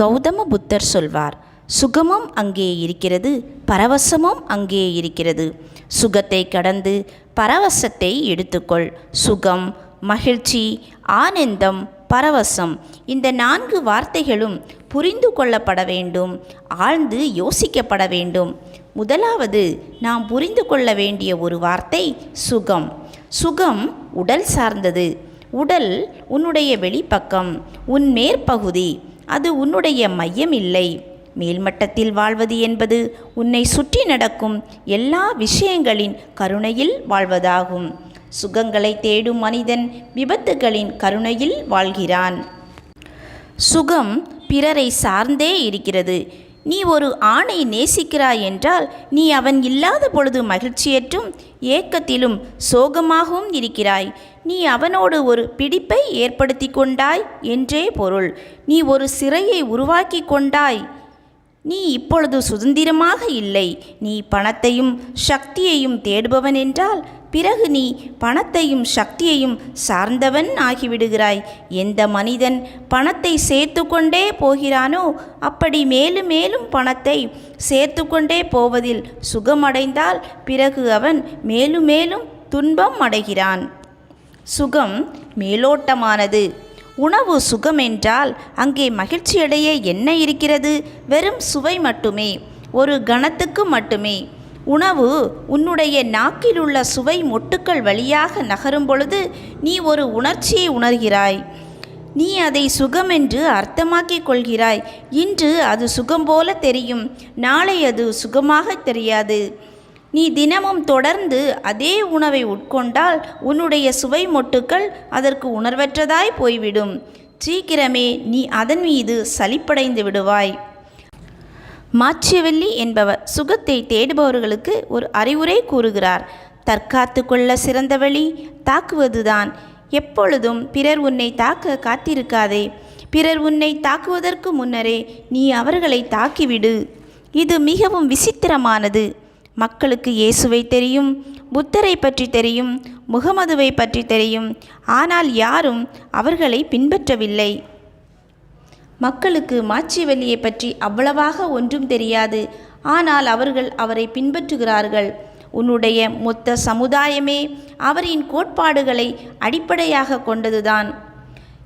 கௌதம புத்தர் சொல்வார் சுகமும் அங்கே இருக்கிறது பரவசமும் அங்கே இருக்கிறது. சுகத்தை கடந்து பரவசத்தை எடுத்துக்கொள். சுகம் மகிழ்ச்சி ஆனந்தம் பரவசம் இந்த நான்கு வார்த்தைகளும் புரிந்து கொள்ளப்பட வேண்டும் ஆழ்ந்து யோசிக்கப்பட வேண்டும். முதலாவது நாம் புரிந்து கொள்ள வேண்டிய ஒரு வார்த்தை சுகம். சுகம் உடல் சார்ந்தது. உடல் உன்னுடைய வெளிப்பக்கம் உன் மேற்பகுதி. அது உன்னுடைய மையம் இல்லை. மேல்மட்டத்தில் வாழ்வது என்பது உன்னை சுற்றி நடக்கும் எல்லா விஷயங்களின் கருணையில் வாழ்வதாகும். சுகங்களை தேடும் மனிதன் விபத்துகளின் கருணையில் வாழ்கிறான். சுகம் பிறரை சார்ந்தே இருக்கிறது. நீ ஒரு ஆணை நேசிக்கிறாய் என்றால் நீ அவன் இல்லாத பொழுது மகிழ்ச்சியற்றும் ஏக்கத்திலும் சோகமாகவும் இருக்கிறாய். நீ அவனோடு ஒரு பிடிப்பை ஏற்படுத்தி கொண்டாய் என்றே பொருள். நீ ஒரு சிறையை உருவாக்கி கொண்டாய். நீ இப்பொழுது சுதந்திரமாக இல்லை. நீ பணத்தையும் சக்தியையும் தேடுபவன் என்றால் பிறகு நீ பணத்தையும் சக்தியையும் சார்ந்தவன் ஆகிவிடுகிறாய். எந்த மனிதன் பணத்தை சேர்த்து கொண்டே போகிறானோ அப்படி மேலும் மேலும் பணத்தை சேர்த்து கொண்டே போவதில் சுகமடைந்தால் பிறகு அவன் மேலும் மேலும் துன்பம் அடைகிறான். சுகம் மேலோட்டமானது. உணவு சுகம் என்றால் அங்கே மகிழ்ச்சியடைய என்ன இருக்கிறது? வெறும் சுவை மட்டுமே. ஒரு கணத்துக்கு மட்டுமே. உணவு உன்னுடைய நாக்கில் உள்ள சுவை மொட்டுக்கள் வழியாக நகரும் பொழுது நீ ஒரு உணர்ச்சியை உணர்கிறாய். நீ அதை சுகம் என்று அர்த்தமாக்கிக் கொள்கிறாய். இன்று அது சுகம் போல தெரியும். நாளை அது சுகமாக தெரியாது. நீ தினமும் தொடர்ந்து அதே உணவை உட்கொண்டால் உன்னுடைய சுவை மொட்டுக்கள் அதற்கு உணர்வற்றதாய் போய்விடும். சீக்கிரமே நீ அதன் மீது சலிப்படைந்து விடுவாய். மாச்சியவல்லி என்பவர் சுகத்தை தேடுபவர்களுக்கு ஒரு அறிவுரை கூறுகிறார். தற்காத்து கொள்ள சிறந்த வழி தாக்குவதுதான். எப்பொழுதும் பிறர் உன்னை தாக்க காத்திருக்காதே. பிறர் உன்னை தாக்குவதற்கு முன்னரே நீ அவர்களை தாக்கிவிடு. இது மிகவும் விசித்திரமானது. மக்களுக்கு இயேசுவை தெரியும் புத்தரை பற்றி தெரியும் முகமதுவை பற்றி தெரியும். ஆனால் யாரும் அவர்களை பின்பற்றவில்லை. மக்களுக்கு மாச்சிவெல்லியை பற்றி அவ்வளவாக ஒன்றும் தெரியாது. ஆனால் அவர்கள் அவரை பின்பற்றுகிறார்கள். உன்னுடைய மொத்த சமுதாயமே அவரின் கோட்பாடுகளை அடிப்படையாக கொண்டதுதான்.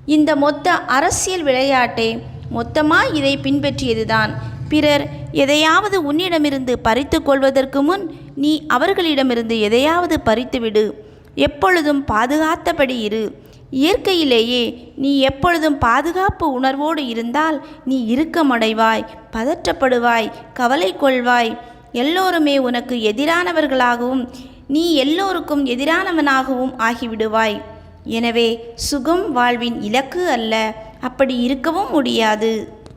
இந்த மொத்த அரசியல் விளையாட்டை மொத்தமாக இதை பின்பற்றியதுதான். பிறர் எதையாவது உன்னிடமிருந்து பறித்து கொள்வதற்கு முன் நீ அவர்களிடமிருந்து எதையாவது பறித்துவிடு. எப்பொழுதும் பாதுகாத்தபடி இரு. இயற்கையிலேயே நீ எப்பொழுதும் பாதுகாப்பு உணர்வோடு இருந்தால் நீ இறுக்கமடைவாய் பதற்றப்படுவாய் கவலை கொள்வாய். எல்லோருமே உனக்கு எதிரானவர்களாகவும் நீ எல்லோருக்கும் எதிரானவனாகவும் ஆகிவிடுவாய். எனவே சுகம் வாழ்வின் இலக்கு அல்ல அப்படி இருக்கவும் முடியாது.